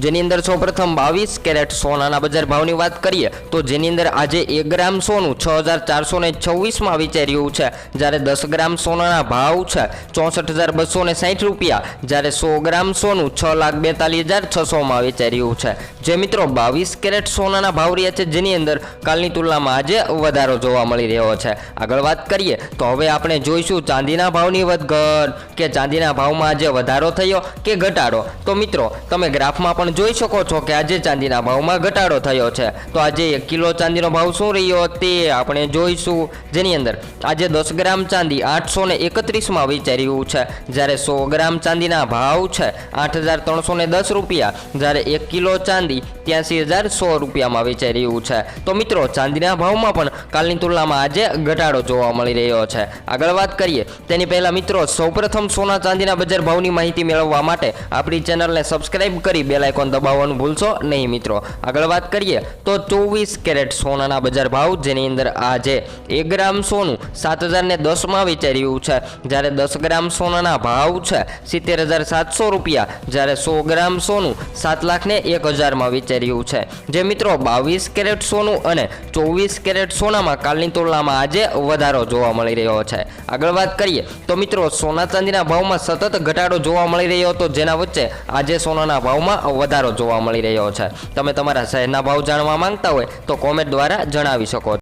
જેની અંદર સૌપ્રથમ બાવીસ કેરેટ સોનાના બજાર ભાવની વાત કરીએ, તો જેની અંદર આજે એક ગ્રામ સોનું છ હજાર ચારસો ને છવ્વીસમાં વેચાઈ રહ્યું છે. જ્યારે દસ ગ્રામ સોનાના ભાવ છે ચોસઠ હજાર બસો ને સાઠ રૂપિયા, જ્યારે સો ગ્રામ સોનું છ લાખ બેતાલીસ હજાર છસોમાં વેચાઈ રહ્યું છે. જે મિત્રો બાવીસ કેરેટ સોનાના ભાવ રહ્યા છે, જેની અંદર કાલની તુલનામાં આજે વધારો જોવા મળી રહ્યો છે. આગળ વાત કરીએ, તો હવે આપણે જોઈશું ચાંદીના ભાવની વધઘટ કે ચાંદીના ભાવમાં આજે વધારો થયો કે ઘટાડો. તો મિત્રો, તમે ગ્રાફમાં પણ જોઈ શકો છો કે આજે ચાંદીના ભાવમાં ઘટાડો થયો છે. તો આજે એક કિલો ચાંદીનો ભાવ શું રહ્યો તે આપણે જોઈશું. જેની અંદર આજે દસ ગ્રામ ચાંદી આઠસો ને એકત્રીસમાં વિચાર્યું છે. જ્યારે સો ગ્રામ ચાંદીના ભાવ છે આઠ હજાર ત્રણસો દસ રૂપિયા. જ્યારે એક કિલો ચાંદી комментарий ત્યાંસી હજાર સો રૂપિયામાં વેચાઈ રહ્યું છે. તો મિત્રો, ચાંદીના ભાવમાં પણ કાલની તુલનામાં આજે ઘટાડો જોવા મળી રહ્યો છે. આગળ વાત કરીએ, તેની પહેલાં મિત્રો, સૌપ્રથમ સોના ચાંદીના બજાર ભાવની માહિતી મેળવવા માટે આપણી ચેનલને સબસ્ક્રાઇબ કરી બેલ આઇકોન દબાવવાનું ભૂલશો નહીં મિત્રો. આગળ વાત કરીએ, તો ચોવીસ કેરેટ સોનાના બજાર ભાવ, જેની અંદર આજે એક ગ્રામ સોનું સાત હજારને દસમાં વેચાઈ રહ્યું છે. જ્યારે દસ ગ્રામ સોનાના ભાવ છે સિત્તેર હજાર સાતસો રૂપિયા, જ્યારે સો ગ્રામ સોનું સાત લાખને એક હજારમાં વેચાઈ રહ્યું છે. જે મિત્રો બાવીસ કેરેટ સોનું અને ચોવીસ કેરેટ સોનામાં કાલની તુલનામાં આજે વધારો જોવા મળી રહ્યો છે. આગળ વાત કરીએ તો મિત્રો સોના ચાંદીના ભાવમાં સતત ઘટાડો જોવા મળી રહ્યો હતો. જેના વચ્ચે આજે સોનાના ભાવમાં વધારો જોવા મળી રહ્યો છે. તમે તમારા શહેરના ભાવ જાણવા માંગતા હોય તો કોમેન્ટ દ્વારા જણાવી શકો